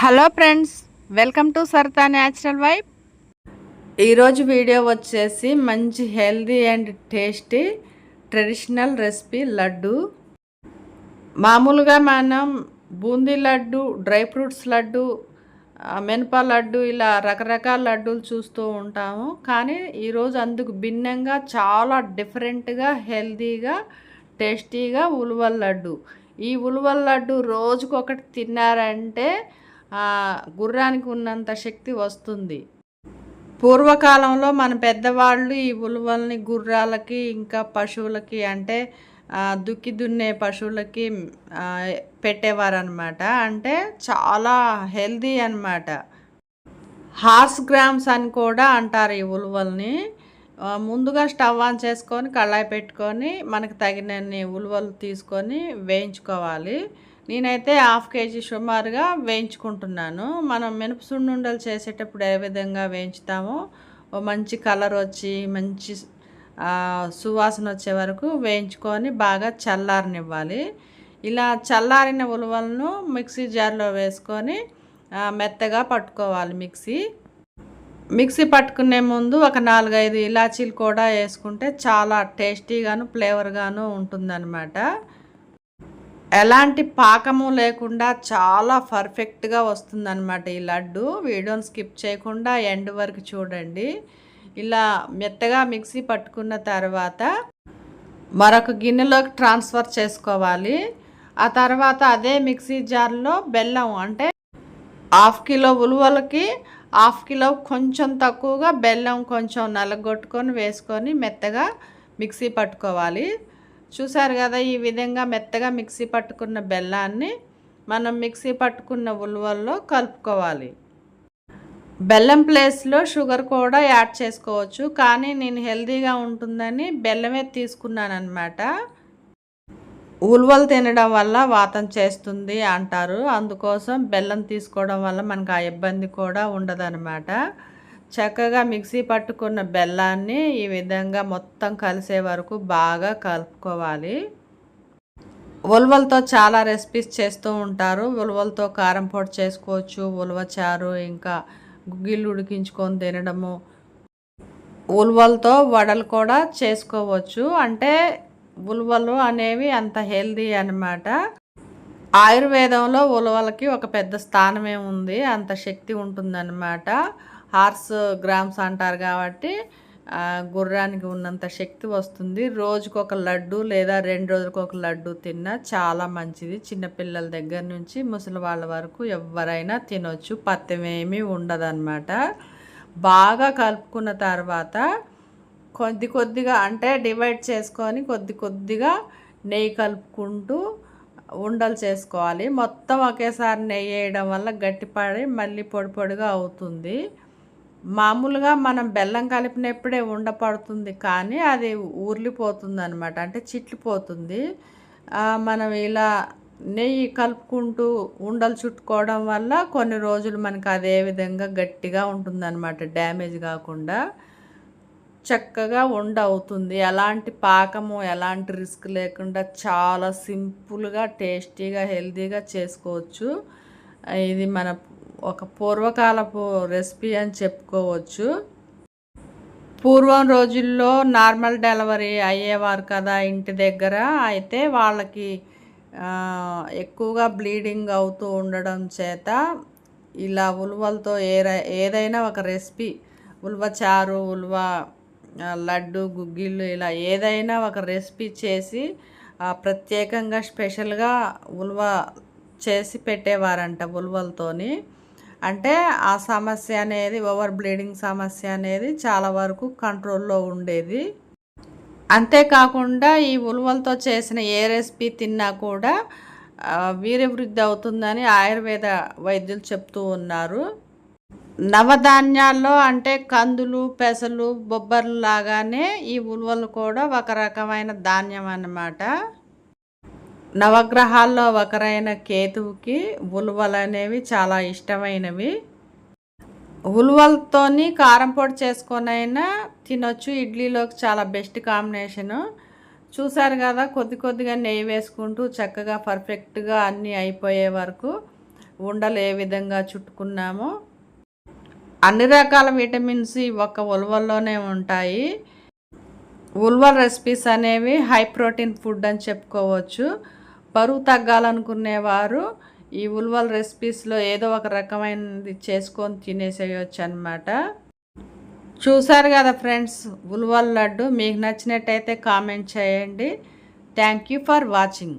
Hello friends welcome to Saratha natural vibe. ఈరోజు video వచ్చేసి మంచి healthy and tasty traditional recipe laddu. మామూలుగా మనం బూందీ లడ్డు డ్రై ఫ్రూట్స్ లడ్డు మినప లడ్డు ఇలా రకరకాల లడ్డూలు చూస్తూ ఉంటాము. కానీ ఈరోజు అందుకు భిన్నంగా చాలా డిఫరెంట్గా హెల్దీగా టేస్టీగా ఉలువల లడ్డు. ఈ ఉలువల లడ్డు రోజుకొకటి తిన్నారంటే ఆ, గుర్రానికి ఉన్నంత శక్తి వస్తుంది. పూర్వకాలంలో మన పెద్దవాళ్ళు ఈ ఉలువల్ని గుర్రాలకి ఇంకా పశువులకి అంటే దుక్కి దున్నే పశువులకి పెట్టేవారనమాట అంటే చాలా హెల్దీ అన్నమాట. హార్స్ గ్రామ్స్ అని కూడా అంటారు ఈ ఉలువల్ని. ముందుగా స్టవ్ ఆన్ చేసుకొని కళాయి పెట్టుకొని మనకు తగినన్ని ఉలువలు తీసుకొని వేయించుకోవాలి. నేనైతే హాఫ్ కేజీ సుమారుగా వేయించుకుంటున్నాను. మనం మినపసుండుండలు చేసేటప్పుడు ఏ విధంగా వేయించుతామో మంచి కలర్ వచ్చి మంచి సువాసన వచ్చే వరకు వేయించుకొని బాగా చల్లారనివ్వాలి. ఇలా చల్లారిన ఉలవలను మిక్సీ జార్లో వేసుకొని మెత్తగా పట్టుకోవాలి మిక్సీ. మిక్సీ పట్టుకునే ముందు ఒక నాలుగైదు ఇలాచీలు కూడా వేసుకుంటే చాలా టేస్టీగాను ఫ్లేవర్గాను ఉంటుందన్నమాట. ఎలాంటి పాకము లేకుండా చాలా పర్ఫెక్ట్గా వస్తుందన్నమాట ఈ లడ్డు. వీడియోని స్కిప్ చేయకుండా ఎండ్ వరకు చూడండి. ఇలా మెత్తగా మిక్సీ పట్టుకున్న తర్వాత మరొక గిన్నెలోకి ట్రాన్స్ఫర్ చేసుకోవాలి. ఆ తర్వాత అదే మిక్సీ జార్లో బెల్లం అంటే హాఫ్ కిలో ఉలువలకి హాఫ్ కిలో కొంచెం తక్కువగా బెల్లం కొంచెం నలగొట్టుకొని వేసుకొని మెత్తగా మిక్సీ పట్టుకోవాలి. చూసారు కదా ఈ విధంగా మెత్తగా మిక్సీ పట్టుకున్న బెల్లాన్ని మనం మిక్సీ పట్టుకున్న ఉలవల్లో కలుపుకోవాలి. బెల్లం ప్లేస్లో షుగర్ కూడా యాడ్ చేసుకోవచ్చు కానీ నేను హెల్తీగా ఉంటుందని బెల్లమే తీసుకున్నాను అనమాట ఉలవలు తినడం వల్ల వాతం చేస్తుంది అంటారు అందుకోసం బెల్లం తీసుకోవడం వల్ల మనకు ఆ ఇబ్బంది కూడా ఉండదనమాట చక్కగా మిక్సీ పట్టుకున్న బెల్లాన్ని ఈ విధంగా మొత్తం కలిసే వరకు బాగా కలుపుకోవాలి. ఉలవలతో చాలా రెసిపీస్ చేస్తూ ఉంటారు. ఉలవలతో కారం పొడి చేసుకోవచ్చు ఉలవ చారు ఇంకా గుగ్గిళ్ళు ఉడికించుకొని తినడము. ఉలవలతో వడలు కూడా చేసుకోవచ్చు. అంటే ఉలవలు అనేవి అంత హెల్దీ అన్నమాట. ఆయుర్వేదంలో ఉలవలకి ఒక పెద్ద స్థానమే ఉంది. అంత శక్తి ఉంటుందన్నమాట. హార్స్ గ్రామ్స్ అంటారు కాబట్టి గుర్రానికి ఉన్నంత శక్తి వస్తుంది. రోజుకు ఒక లడ్డు లేదా రెండు రోజులకు ఒక లడ్డు తిన్నా చాలా మంచిది. చిన్నపిల్లల దగ్గర నుంచి ముసలి వాళ్ళ వరకు ఎవరైనా తినొచ్చు. పత్యమేమీ ఉండదన్నమాట. బాగా కలుపుకున్న తర్వాత కొద్ది కొద్దిగా అంటే డివైడ్ చేసుకొని కొద్ది కొద్దిగా నెయ్యి కలుపుకుంటూ ఉండలు చేసుకోవాలి. మొత్తం ఒకేసారి నెయ్యి వేయడం వల్ల గట్టిపడి మళ్ళీ పొడి పొడిగా అవుతుంది. మామూలుగా మనం బెల్లం కలిపినప్పుడే ఉండపడుతుంది కానీ అది ఊర్లిపోతుంది అనమాట అంటే చిట్లిపోతుంది. మనం ఇలా నెయ్యి కలుపుకుంటూ ఉండలు చుట్టుకోవడం వల్ల కొన్ని రోజులు మనకు అదే విధంగా గట్టిగా ఉంటుందన్నమాట డ్యామేజ్ కాకుండా చక్కగా ఉండ అవుతుంది. ఎలాంటి పాకము ఎలాంటి రిస్క్ లేకుండా చాలా సింపుల్గా టేస్టీగా హెల్తీగా చేసుకోవచ్చు. ఇది మన ఒక పూర్వకాలపు రెసిపీ అని చెప్పుకోవచ్చు. పూర్వం రోజుల్లో నార్మల్ డెలివరీ అయ్యేవారు కదా ఇంటి దగ్గర. అయితే వాళ్ళకి ఎక్కువగా బ్లీడింగ్ అవుతూ ఉండడం చేత ఇలా ఉలువలతో ఏదైనా ఒక రెసిపీ ఉలువ చారు ఉలువ లడ్డు గుగ్గిళ్ళు ఇలా ఏదైనా ఒక రెసిపీ చేసి ప్రత్యేకంగా స్పెషల్గా ఉలువ చేసి పెట్టేవారంట ఉలువలతోని. అంటే ఆ సమస్య అనేది ఓవర్ బ్లీడింగ్ సమస్య అనేది చాలా వరకు కంట్రోల్లో ఉండేది. అంతేకాకుండా ఈ ఉలువలతో చేసిన ఏ రెసిపీ తిన్నా కూడా వీరవృద్ధి అవుతుందని ఆయుర్వేద వైద్యులు చెప్తూ ఉన్నారు. నవధాన్యాల్లో అంటే కందులు పెసలు బొబ్బర్లు లాగానే ఈ ఉలువలు కూడా ఒక రకమైన ధాన్యం అన్నమాట. నవగ్రహాల్లో ఒకరైన కేతువుకి ఉలువలు అనేవి చాలా ఇష్టమైనవి. ఉలువలతోని కారం పొడి చేసుకొనైనా తినొచ్చు. ఇడ్లీలోకి చాలా బెస్ట్ కాంబినేషను. చూసారు కదా కొద్ది కొద్దిగా నెయ్యి వేసుకుంటూ చక్కగా పర్ఫెక్ట్గా అన్నీ అయిపోయే వరకు ఉండలు ఏ విధంగా చుట్టుకున్నామో. అన్ని రకాల విటమిన్స్ ఈ ఒక్క ఉలవల్లోనే ఉంటాయి. ఉల్వల్ రెసిపీస్ అనేవి హై ప్రోటీన్ ఫుడ్ అని చెప్పుకోవచ్చు. బరువు తగ్గాలనుకునేవారు ఈ ఉల్వల్ రెసిపీస్లో ఏదో ఒక రకమైనది చేసుకొని తినేసేయచ్చు అనమాట చూసారు కదా ఫ్రెండ్స్ ఉల్వల్ లడ్డు మీకు నచ్చినట్టయితే కామెంట్ చేయండి. Thank you for watching.